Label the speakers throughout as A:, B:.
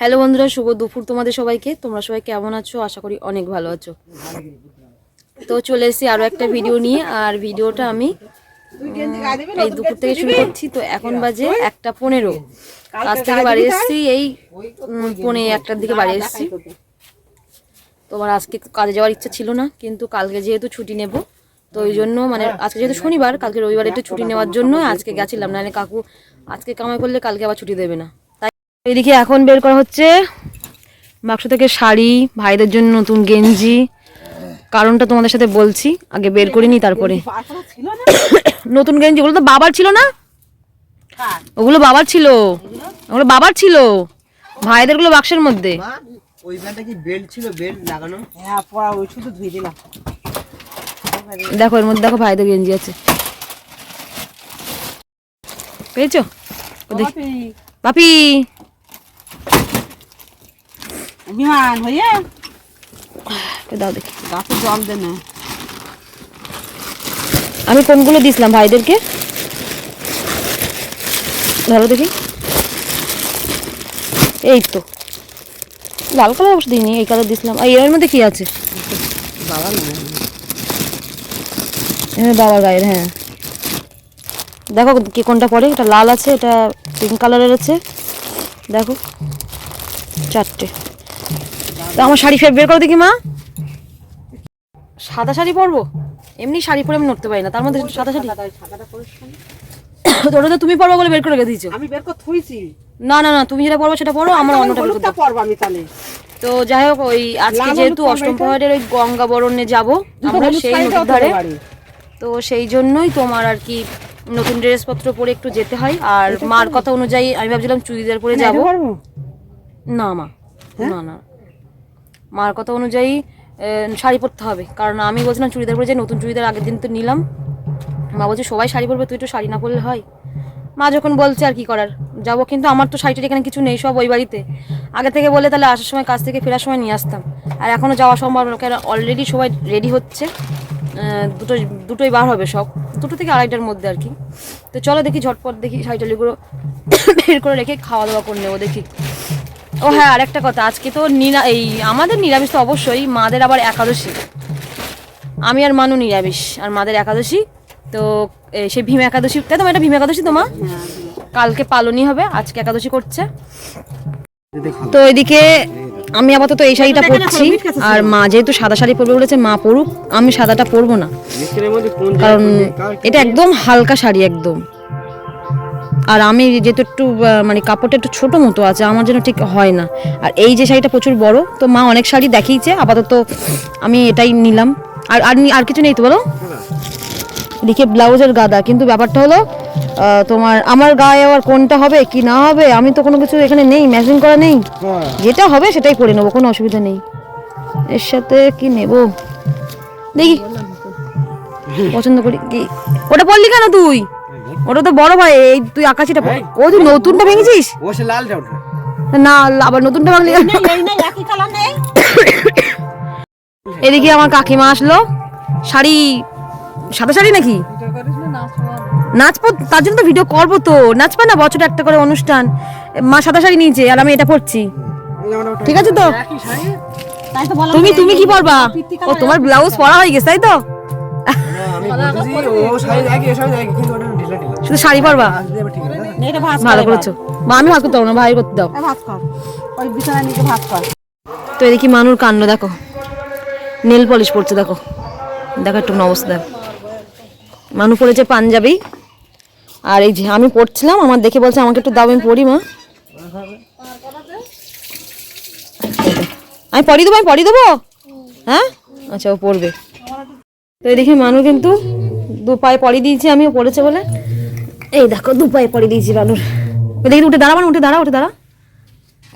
A: Hello বন্ধুরা, শুভ দুপুর তোমাদের সবাইকে। তোমরা সবাই কেমন আছো? আশা করি অনেক ভালো আছো। তো চলে এসেছি আরও একটা ভিডিও নিয়ে, আর ভিডিওটা আমি এই দুপুর থেকে শুরু করছি। তো এখন বাজে একটা পনেরো। কাজ থেকে বাড়ি এসেছি, এই পনে একটার দিকে বাড়ি এসেছি। তোমার আজকে কাজে যাওয়ার ইচ্ছা ছিল না, কিন্তু কালকে যেহেতু ছুটি নেব, তো ওই জন্য মানে আজকে যেহেতু শনিবার, কালকে রবিবার একটু ছুটি নেওয়ার জন্য আজকে গেছিলাম। নাহলে কাকু আজকে কামাই করলে কালকে আবার ছুটি দেবে না। এদিকে এখন বের করা হচ্ছে বাক্স থেকে শাড়ি ভাইদের জন্য নতুন গেঞ্জি। কারণটা তোমাদের সাথে বলছি আগে বের করিনি তারপরে। নতুন গেঞ্জি ওগুলো তো বাবার ছিল না? ওগুলো বাবার ছিল। ওগুলো বাবার ছিল। ভাইদেরগুলো বাক্সের মধ্যে।
B: মা ওই প্যান্টটা কি বেল্ট ছিল? বেল্ট লাগানো?
C: হ্যাঁ পড়া ওই শুধু ধুয়ে দিলাম।
A: দেখো এর মধ্যে দেখো ভাইদের গেঞ্জি আছে। পেয়েছ? পাপি
C: বিমান
A: দাও দেখি।
C: গাছে জল দে না।
A: আমি কোনগুলো দিছিলাম ভাইদেরকে? ধরো দেখি। এই তো। লাল কালার অবশ্য দিইনি এই কালার দিছিলাম। আর এর মধ্যে কি আছে?
C: বাবা
A: হ্যাঁ। বাবার গায়ের হ্যাঁ। দেখো কি কোনটা পরে এটা লাল আছে এটা পিঙ্ক কালারের আছে। দেখো। চারটে। তো আমার শাড়ি ফের বের করো দেখি মা। সাদা শাড়ি পরবো? এমনি শাড়ি পরে আমি নড়তে পারি না তার মধ্যে সাদা শাড়ি। ওটা তো তুমি পরবো বলে বের করে রেখে দিয়েছ।
C: আমি বের করে থুইছি।
A: না না না তুমি যেটা পরবো সেটা পরো আমার অন্যটা বের
C: পরবো আমি তাহলে।
A: তো যাই হোক ওই আজকে যেহেতু অষ্টম? প্রহরের ওই গঙ্গা বরণে যাব আমরা সেই নদীর ধারে। তো সেই জন্যই তোমার আর কি নতুন ড্রেসপত্র পরে একটু যেতে হয়। আর মার কথা অনুযায়ী আমি ভাবছিলাম চুড়িদার পরে যাব? না মা।
C: হ্যাঁ?
A: না না। মার কথা অনুযায়ী শাড়ি পরতে হবে। কারণ আমি বলছিলাম চুড়িদার পরে যে নতুন চুড়িদার আগের দিন তো নিলাম। মা বলছে, সবাই শাড়ি পরবে, তুই তো শাড়ি না পরলে হয়? মা যখন বলছে আর কি করার, যাব কিন্তু আমার তো শাড়িটার এখানে কিছু নেই, সব ওই বাড়িতে। আগে থেকে বলে তাহলে আসার সময় কাজ থেকে ফেরার সময় নিয়ে আসতাম। আর এখনও যাওয়া সম্ভব না কারণ অলরেডি সবাই রেডি হচ্ছে। দুটো, দুটোই বার হবে সব, দুটো থেকে আড়াইটার মধ্যে আর কি। তো চলো দেখি ঝটপট দেখি শাড়ি টাড়িগুলো বের করে রেখে খাওয়া দাওয়া করে নেব দেখি। ও হ্যাঁ আরেকটা কথা। আজকে তো নিরা এই আমাদের নিরামিষ তো অবশ্যই মাদের আবার একাদশী। আমি আর মানু নিরামিষ আর মাদের একাদশী। তো সেই ভীম একাদশী তাই তোমার এটা ভীম একাদশী তোমার কালকে পালনই হবে আজকে একাদশী করছে। তো এদিকে আমি আপাতত এই শাড়িটা পরছি আর মা যেহেতু সাদা শাড়ি পরবে বলেছে মা পরুক আমি সাদাটা পরবো না।
B: মিস্ত্রির মধ্যে কোন
A: কারণ এটা একদম হালকা শাড়ি একদম। আর আমি যেহেতু একটু মানে কাপড়টা একটু ছোটো মতো আছে আমার জন্য ঠিক হয় না। আর এই যে শাড়িটা প্রচুর বড় তো মা অনেক শাড়ি দেখিয়েছে আপাতত আমি এটাই নিলাম। আর আর আর কিছু নেই তো বলো? এদিকে ব্লাউজের গাদা কিন্তু ব্যাপারটা হলো তোমার আমার গায়ে আবার কোনটা হবে কি না হবে আমি তো কোনো কিছু এখানে নেই ম্যাচিং করা নেই। যেটা হবে সেটাই করে নেব কোনো অসুবিধা নেই। এর সাথে কি নেব? দেখি। পছন্দ করি কি? ওটা পড়লি কেন তুই? ওটা তো বড় ভাই এই তুই আকাশিটা ও তুই নতুনটা ভেঙেছিস?
B: ও সে লালটা ওঠে
A: না আবার নতুনটা ভাঙলি। কেন?
C: এই নাই একই কালার নেই
A: এদিকে আমার কাকিমা আসলো। শাড়ি সাদা শাড়ি নাকি? নাচবো তার জন্য তো ভিডিও করব তো। নাচবে না বছরে একটা করে অনুষ্ঠান। মা সাদা শাড়ি নিয়েছে আর আমি এটা পরছি। ঠিক আছে তো?
C: তাই তো বলা
A: তুমি তুমি কি পরবা? ও তোমার ব্লাউজ পরা হয়ে গেছে তাই তো? শুধু শাড়ি পরবা?
B: আসলে এবার ঠিক আছে। না?
C: এটা ভাত
A: ভালো করেছ। মা আমি ভাত করতে পারব না ভাই করতে দাও।
C: ওই ভাত কর।
A: তো এদিকে মানুর কাণ্ড দেখো। নেল পলিশ পড়ছে দেখো। দেখো একটু অবস্থা দেখো। মানু পড়েছে পাঞ্জাবি। আর এই যে আমি পড়ছিলাম আমার দেখে বলছে আমাকে একটু দাও আমি পড়ি মা। আমি পড়ি দেবো আমি পড়ি দেবো? হ্যাঁ? আচ্ছা ও পড়বে। তো এই দেখে মানু কিন্তু দু পায়ে পড়ি দিয়েছি আমি পড়েছে বলে। এই দেখো, দু পায়ে পড়ি দিয়েছি ওই দেখি, উঠে দাঁড়া মানে উঠে দাঁড়া উঠে দাঁড়া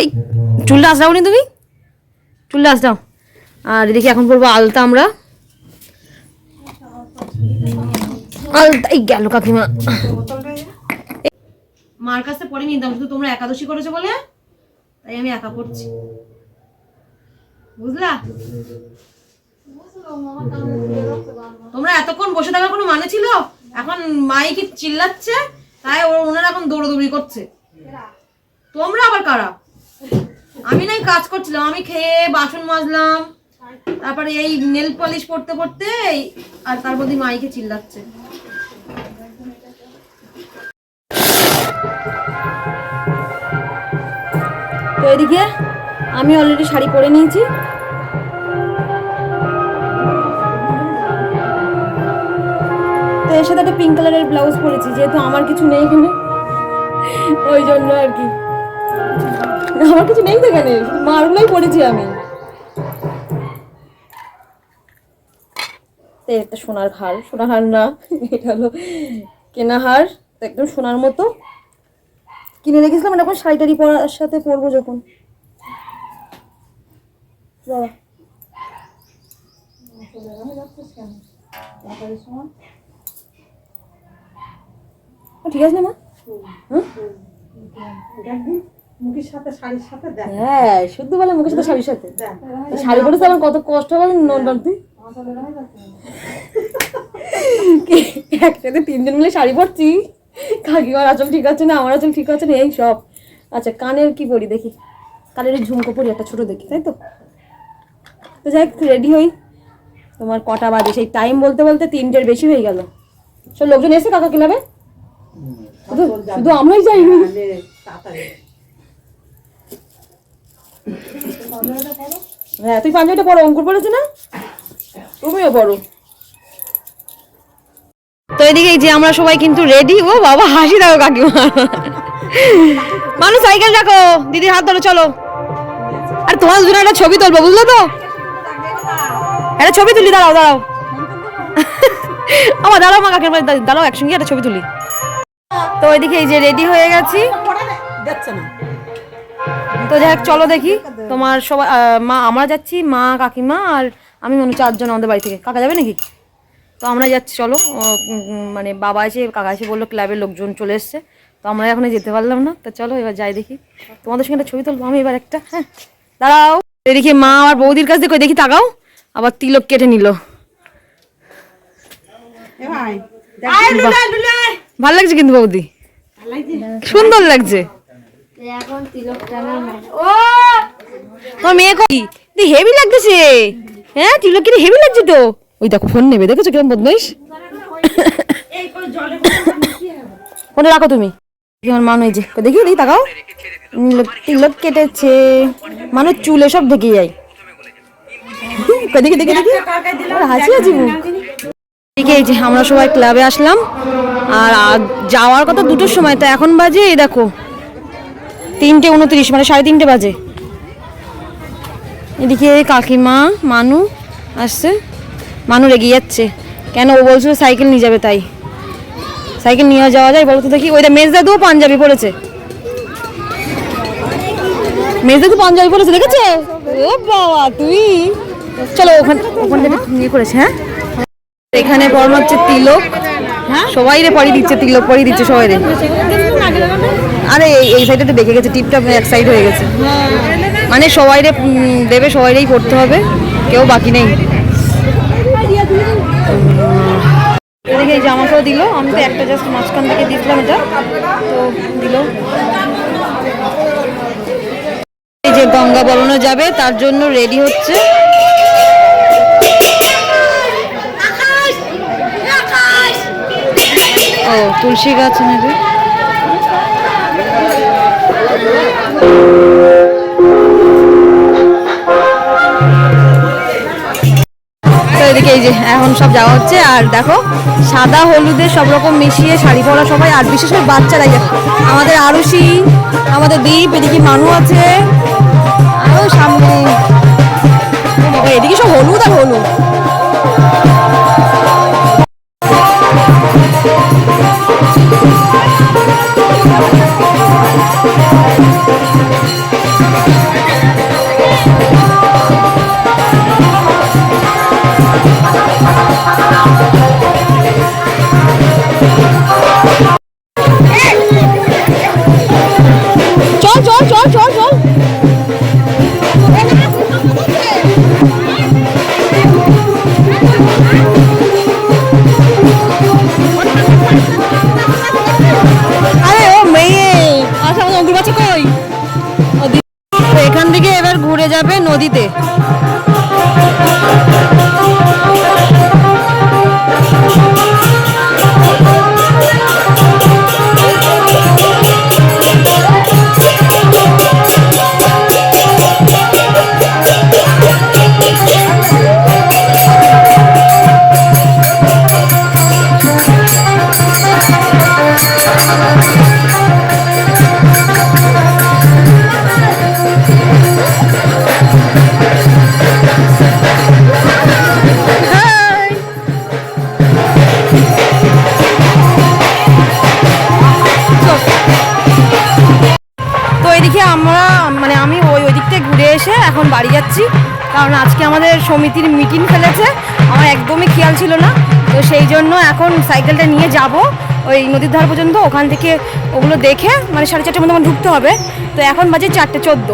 A: এই, চুলটা আসরাও নি তুমি? চুলটা আসরাও আর এদিকে এখন পড়ব আলতা আমরা। আলতা, এই গেল কাকিমা। মার কাছে পড়ে নিতাম শুধু তোমরা একাদশী করেছ বলে? তাই আমি একা পড়ছি। বুঝলা? তোমরা এতক্ষণ বসে থাকার কোনো মানে ছিল? এখন মাই কি চিল্লাচ্ছে, তাই ওনারা এখন দৌড়দৌড়ি করছে। তোমরা আবার কারা? আমি নাই কাজ করছিলাম, আমি খেয়ে বাসন মাজলাম, তারপরে এই নেল পলিশ পড়তে পড়তে আর তারপর দিয়ে মাইকে চিল্লাচ্ছে। তো এদিকে আমি অলরেডি শাড়ি পরে নিয়েছি। এর সাথে একটা পিঙ্ক কালারের ব্লাউজ পরেছি, যেহেতু আমার কিছু নেই এখানে। ওই জন্য আর কি। আমার কিছু নেই তো এখানে, শুধু মারগুলোই পরেছি আমি। সোনার হার সোনার হার না, এটা হলো কেনা হার একদম সোনার মতো। কিনে রেখেছিলাম এটা এখন শাড়ি টাড়ি পরার সাথে পরবো যখন। ঠিক আছে না মা?
C: মুখের সাথে শাড়ির সাথে
A: হ্যাঁ শুদ্ধ বলে মুখের সাথে শাড়ির সাথে। এই শাড়ি আমার কত কষ্ট একসাথে তিনজন মিলে শাড়ি পরছি? কাকিমার আঁচল ঠিক আছে না আমার আঁচল ঠিক আছে না এই সব। আচ্ছা কানের কি পরি দেখি? কানের ঝুমকো পরি একটা ছোট দেখি তাই তো? তো যাই রেডি হই। তোমার কটা বাজে সেই টাইম বলতে বলতে তিনটের বেশি হয়ে গেল। সব লোকজন এসে কাকা কিনাবে শুধু আমরাই যাইনি
C: তাড়াতাড়ি।
A: হ্যাঁ তুই পাঞ্জাবিটা পরো অঙ্কুর পড়েছে না? তুমিও পড়ো। তো এদিকে যে আমরা সবাই কিন্তু রেডি ও বাবা হাসি দাও কাকিমা। মানুষ সাইকেল রাখো। দিদির হাত ধরো চলো। আর তোমার দুজনে একটা ছবি তুলবো বুঝলো তো? একটা ছবি তুলি দাঁড়াও দাঁড়াও। আমার দাঁড়াও মা বাড়ি দাঁড়াও একসঙ্গে একটা ছবি তুলি। তো ওইদিকে এই যে রেডি হয়ে গেছি। তো যাই চলো দেখি। তোমার সবাই মা আমরা যাচ্ছি মা কাকিমা আর আমি মনে চারজন আমাদের বাড়ি থেকে। কাকা যাবে নাকি? তো আমরা যাচ্ছি চলো। মানে বাবা এসে কাকা এসে বলল ক্লাবের লোকজন চলে এসছে। তো আমরা এখন যেতে পারলাম না। তো চলো এবার যাই দেখি। তোমাদের সঙ্গে একটা ছবি তুলবো আমি এবার একটা হ্যাঁ? দাঁড়াও। এদিকে মা আর বৌদির কাছ থেকে দেখি তাকাও। আবার তিলক কেটে নিল। ভালো লাগছে কিন্তু বৌদি? সুন্দর লাগছে। তোমার মেয়ে কই? হেভি লাগতেছে। হ্যাঁ তিলক কেটে হেভি লাগছে তো। ওই দেখো ফোন নেবে। দেখেছ কেমন বদমাইশ? ফোনটা রাখো তুমি। আমার মান হয়েছে দেখি দেখি তাকাও। তিলক- কেটেছে। মানুষ চুল এসব ঢেকে যায়। দেখি দেখি দেখি। হাসি আছে মুখ। এই যে আমরা সবাই ক্লাবে আসলাম, আর যাওয়ার কথা দুটোর সময়, তো এখন বাজে এই দেখো, তিনটে উনত্রিশ মানে সাড়ে তিনটে বাজে। এদিকে কাকিমা, মানু আসছে। মানু রেগে যাচ্ছে। কেন? ও বলছিল সাইকেল নিয়ে যাবে তাই। সাইকেল নিয়ে যাওয়া যায় বলতো দেখি। ওইটা মেজদাদুও পাঞ্জাবি পড়েছে মেজদাদু পাঞ্জাবি পড়েছে দেখেছে? ও বাবা, তুই। চলো ওখানে ওখানে করেছে হ্যাঁ? এখানে পড়ানো হচ্ছে তিলক। সবাই রে পরিয়ে দিচ্ছে, তিলক পরিয়ে দিচ্ছে সবাই রে। আরে এই- সাইডে দেখে গেছে টিপটা এক সাইড হয়ে গেছে। মানে সবাই রে দেবে সবাইরেই পড়তে হবে। কেউ বাকি নেই। এদিকে এই জামাটাও দিল। আমি তো একটা জাস্ট মাঝখান থেকে দিয়েছিলাম এটা। তো দিল। এই যে গঙ্গা বলানো যাবে, তার জন্য রেডি হচ্ছে। ও, তুলসী গাছ নেবে এদিকে এই যে, এখন সব যাওয়া হচ্ছে, আর দেখো, সাদা হলুদে সব রকম মিশিয়ে শাড়ি পরা সবাই, আর বিশেষ করে বাচ্চারাই। আমাদের আরুষি আমাদের দ্বীপ এদিকে মানু আছে, আরও সামনে এদিকে সব হলুদ আর হলুদ চল ঘুরে যাবে নদীতে। যাচ্ছি কারণ আজকে আমাদের সমিতির মিটিং ফেলেছে। আমার একদমই খেয়াল ছিল না। তো সেই জন্য এখন সাইকেলটা নিয়ে যাব। ওই নদীর ধার পর্যন্ত ওখান থেকে ওগুলো দেখে মানে সাড়ে চারটের মধ্যে ঢুকতে হবে। তো এখন বাজে চারটে চোদ্দ।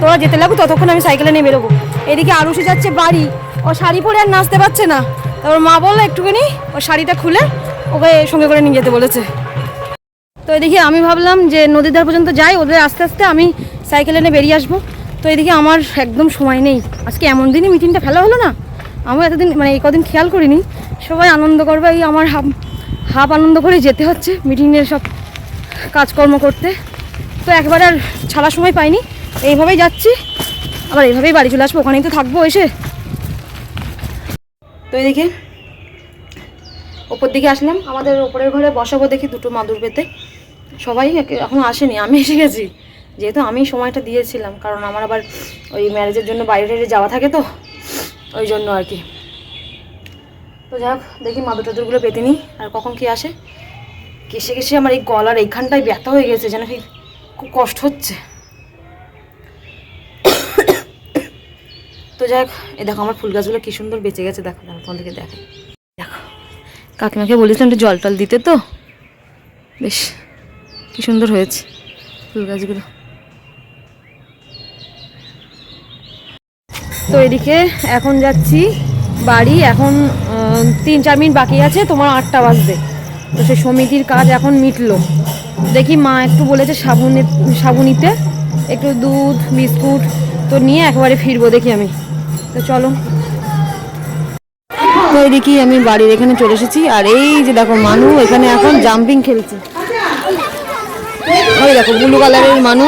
A: তোরা যেতে লাগো ততক্ষণ আমি সাইকেলে নিয়ে বেরোবো। এদিকে আরুষি যাচ্ছে বাড়ি। ও শাড়ি পরে আর নাচতে পারছে না। তারপর মা বলল একটুখানি ও শাড়িটা খুলে ওকে সঙ্গে করে নিয়ে যেতে বলেছে। তো এদিকে আমি ভাবলাম যে নদীর ধার পর্যন্ত যাই। ওদের আস্তে আস্তে আমি সাইকেল এনে বেরিয়ে আসব। তো এদিকে আমার একদম সময় নেই। আজকে এমন দিনই মিটিংটা ফেলা হলো না? আমি এতদিন মানে এই কদিন খেয়াল করিনি। সবাই আনন্দ করবে, এই আমার হাফ হাফ আনন্দ করে যেতে হচ্ছে মিটিংয়ের সব কাজকর্ম করতে। তো একবার আর ছাড়ার সময় পাইনি। এইভাবেই যাচ্ছি। আবার এইভাবেই বাড়ি চলে আসব, ওখানেই তো থাকব এসে। তো এদিকে ওপর দিকে আসলাম। আমাদের ওপরের ঘরে বসাবো দেখি দুটো মাদুর পেতে। সবাই এখনও আসেনি, আমি এসে গেছি। যেহেতু আমি সময়টা দিয়েছিলাম, কারণ আমার আবার ওই ম্যারেজের জন্য বাইরে টাইরে যাওয়া থাকে তো, ওই জন্য আর কি। তো যাক দেখি মাদুর টাদুরগুলো পেতে নিই, আর কখন কি আসে। কেসে কেসে আমার এই গলার এইখানটায় ব্যথা হয়ে গেছে, যেন কি খুব কষ্ট হচ্ছে। তো যাক এ দেখো আমার ফুল গাছগুলো কী সুন্দর বেঁচে গেছে, দেখো দেখো তোমাদেরকে দেখাই। দেখো, কাকিমাকে বলেছিলাম একটু জল টল দিতে তো, বেশ, কী সুন্দর হয়েছে ফুল গাছগুলো। তো এদিকে এখন যাচ্ছি বাড়ি। এখন তিন চার মিনিট বাকি আছে, তোমার আটটা বাজবে। তো সে সমিতির কাজ এখন মিটলো। দেখি মা একটু বলেছে সাবুন, সাবুনিতে একটু দুধ, বিস্কুট তো নিয়ে একবারে ফিরবো দেখি আমি। তো চলো। তো এদিকে আমি বাড়ির এখানে চলে এসেছি, আর এই যে দেখো মানু এখানে এখন জাম্পিং খেলছে। ওই দেখো ব্লু কালারের মানু।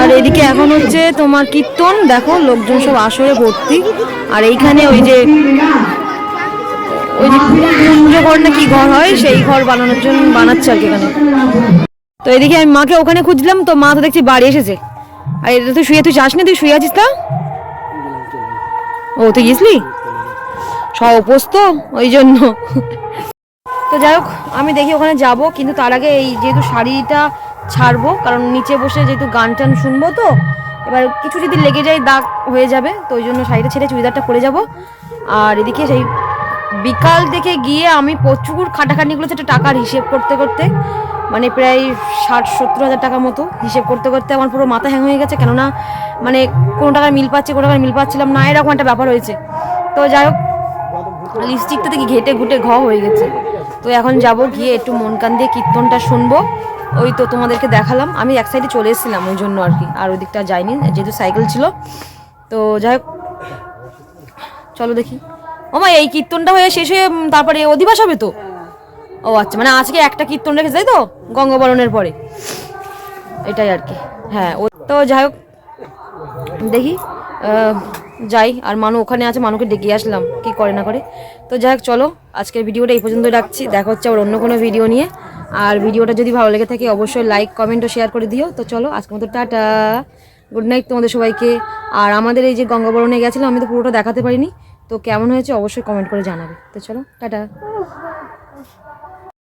A: আর এদিকে এখন হচ্ছে তোমার কীর্তন। দেখো, লোকজন সব আসরে ভর্তি। আর এইখানে ওই যে ওই যে কুঞ্জ ঘর না কি ঘর হয়, সেই ঘর বানানোর জন্য বানাচ্ছে আর কি এখানে। তো এদিকে আমি মাকে ওখানে খুঁজলাম, তো মা তো দেখছি বাড়ি এসেছে। আর এটা তুই শুয়ে, তুই যাস না তুই শুয়ে আছিস তা? ও, তুই গেছলি সব তো ওই জন্য। তো যাই হোক, আমি দেখি ওখানে যাব, কিন্তু তার আগে এই যেহেতু শাড়িটা ছাড়বো, কারণ নিচে বসে যেহেতু গান টান শুনব তো, এবার কিছু যদি লেগে যায় দাগ হয়ে যাবে, তো ওই জন্য শাড়িটা ছেড়ে চুড়িদারটা পরে যাব। আর এদিকে সেই বিকাল থেকে গিয়ে আমি প্রচুর খাটাখাটনি করেছি একটা টাকার হিসেব করতে করতে মানে প্রায় ষাট, সত্তর হাজার টাকার মতো হিসেব করতে করতে আমার পুরো মাথা হ্যাং হয়ে গেছে, কেননা মানে কোনো টাকার মিল পাচ্ছি, কোনো টাকার মিল পাচ্ছিলাম না, এরকম একটা ব্যাপার হয়েছে। তো যাই হোক লিপস্টিকটা থেকে ঘেটে ঘুটে ঘ হয়ে গেছে। তো এখন যাব গিয়ে একটু মন কান দিয়ে কীর্তনটা শুনব। ওই তো তোমাদেরকে দেখালাম। আমি এক সাইডে চলে এসেছিলাম ওই জন্য আর কি। আর ওই দিকটা যাইনি, যেহেতু সাইকেল ছিল। তো যাই হোক, চলো দেখি। ওমা এই কীর্তনটা হয়ে শেষ হয়ে তারপরে অধিবাস হবে তো? ও আচ্ছা মানে আজকে একটা কীর্তন রেখেছে, তাই তো? গঙ্গবরণের পরে। এটাই আর কি। হ্যাঁ ও তো যাই হোক, দেখি যাই, আর মানু ওখানে আছে, মানুকে ডেকে আসলাম, কি করে না করে। তো যাই হোক, চলো, আজকের ভিডিওটা এই পর্যন্ত রাখছি, দেখা হচ্ছে আবার অন্য কোনো ভিডিও নিয়ে। আর ভিডিওটা যদি ভালো লেগে থাকে, অবশ্যই লাইক কমেন্ট ও শেয়ার করে দিও। তো চলো, আজকের মতো টাটা। গুড নাইট তোমাদের সবাইকে। আর আমাদের এই যে গঙ্গাবরণে গেছিলাম, আমি তো পুরোটা দেখাতে পারিনি। তো কেমন হয়েছে, অবশ্যই কমেন্ট করে জানাবে। তো চলো, টাটা।